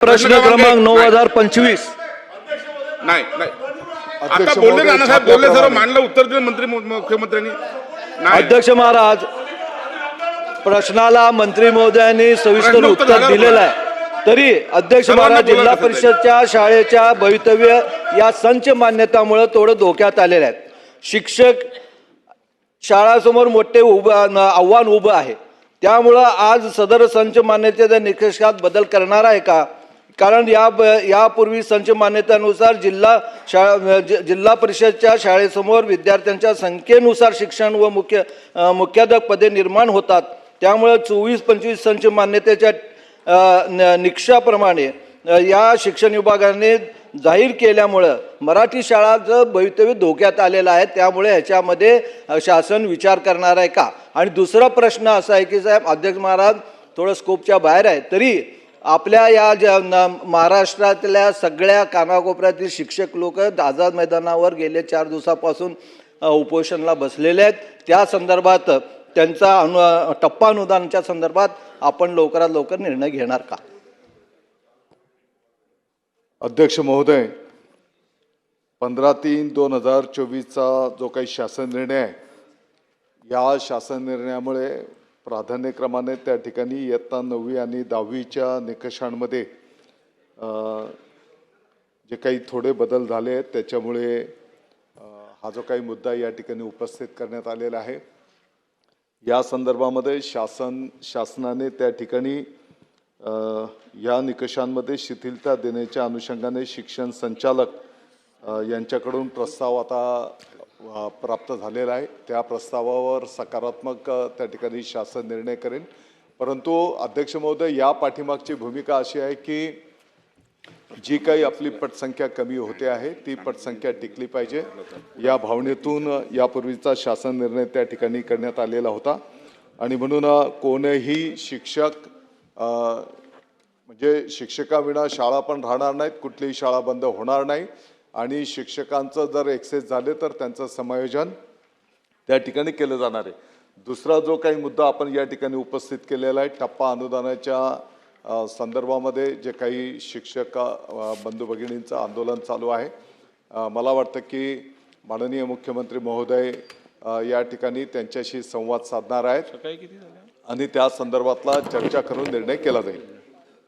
प्रश्न क्रमांक नऊ हजार पंचवीस. नाही नाही. आता बोलले नानासाहेब बोलले सर्व मांडलं उत्तर दिलं मंत्री मुख्यमंत्र्यांनी. नाही. अध्यक्ष महाराज प्रश्नाला मंत्री महोदयांनी सविस्तर उत्तर दिलेलं आहे. तरी अध्यक्ष महाराज जिल्हा परिषदच्या शाळेच्या भवितव्य या संच मान्यतामुळे थोडं धोक्यात आलेले आहेत शिक्षक शाळासमोर मोठे उभं आव्हान उभं आहे. त्यामुळं आज सदर संच मान्यतेच्या निकषात बदल करणार आहे का? कारण या ब- यापूर्वी संच मान्यतेनुसार जिल्हा शाळा जि- जिल्हा परिषदच्या शाळेसमोर विद्यार्थ्यांच्या संख्येनुसार शिक्षण व मुख्य मुख्याध्यापक पदे निर्माण होतात. त्यामुळं चोवीस पंचवीस संच मान्यतेच्या निकषाप्रमाणे या शिक्षण विभागाने जाहीर केल्यामुळं मराठी शाळाचं भवितव्य धोक्यात आलेलं आहे त्यामुळे ह्याच्यामध्ये शासन विचार करणार आहे का? आणि दुसरा प्रश्न असा आहे की साहेब अध्यक्ष महाराज थोडं स्कोपच्या बाहेर आहे. तरी आपल्या या ज्या महाराष्ट्रातल्या सगळ्या कानाकोपऱ्यातील शिक्षक लोक आझाद मैदानावर गेले चार दिवसापासून उपोषणला बसलेले आहेत. त्या संदर्भात त्यांचा अनु टप्पा अनुदानाच्या संदर्भात आपण लवकरात लवकर निर्णय घेणार का? अध्यक्ष महोदय पंधरा तीन दोन हजार चोवीसचा जो काही शासन निर्णय आहे या शासन निर्णयामुळे प्राधान्यक्रमाने त्या ठिकाणी इयत्ता नववी आणि दहावीच्या निकषांमध्ये जे काही थोडे बदल झाले आहेत त्याच्यामुळे हा जो काही मुद्दा या ठिकाणी उपस्थित करण्यात आलेला आहे. या संदर्भामध्ये शासन शासनाने त्या ठिकाणी या निकषांमध्ये शिथिलता देण्याच्या अनुषंगाने शिक्षण संचालक यांच्याकडून प्रस्ताव आता प्राप्त झालेला आहे. त्या प्रस्तावावर सकारात्मक त्या ठिकाणी शासन निर्णय करेल. परंतु अध्यक्ष महोदय या पाठीमागची भूमिका अशी आहे की जी काही आपली पटसंख्या कमी होते आहे ती पटसंख्या टिकली पाहिजे. या भावनेतून यापूर्वीचा शासन निर्णय त्या ठिकाणी करण्यात आलेला होता. आणि म्हणून कोणीही शिक्षक म्हणजे शिक्षकाविना शाळा पण राहणार नाहीत कुठलीही शाळा बंद होणार नाही. आणि शिक्षकांचं जर एक्सेस झाले तर त्यांचं समायोजन त्या ठिकाणी केलं जाणार आहे. दुसरा जो काही मुद्दा आपण या ठिकाणी उपस्थित केलेला आहे टप्पा अनुदानाच्या संदर्भामध्ये जे काही शिक्षक बंधू भगिनींचं आंदोलन चालू आहे. मला वाटतं की माननीय मुख्यमंत्री महोदय या ठिकाणी त्यांच्याशी संवाद साधणार आहेत आणि त्या संदर्भातला चर्चा करून निर्णय केला जाईल.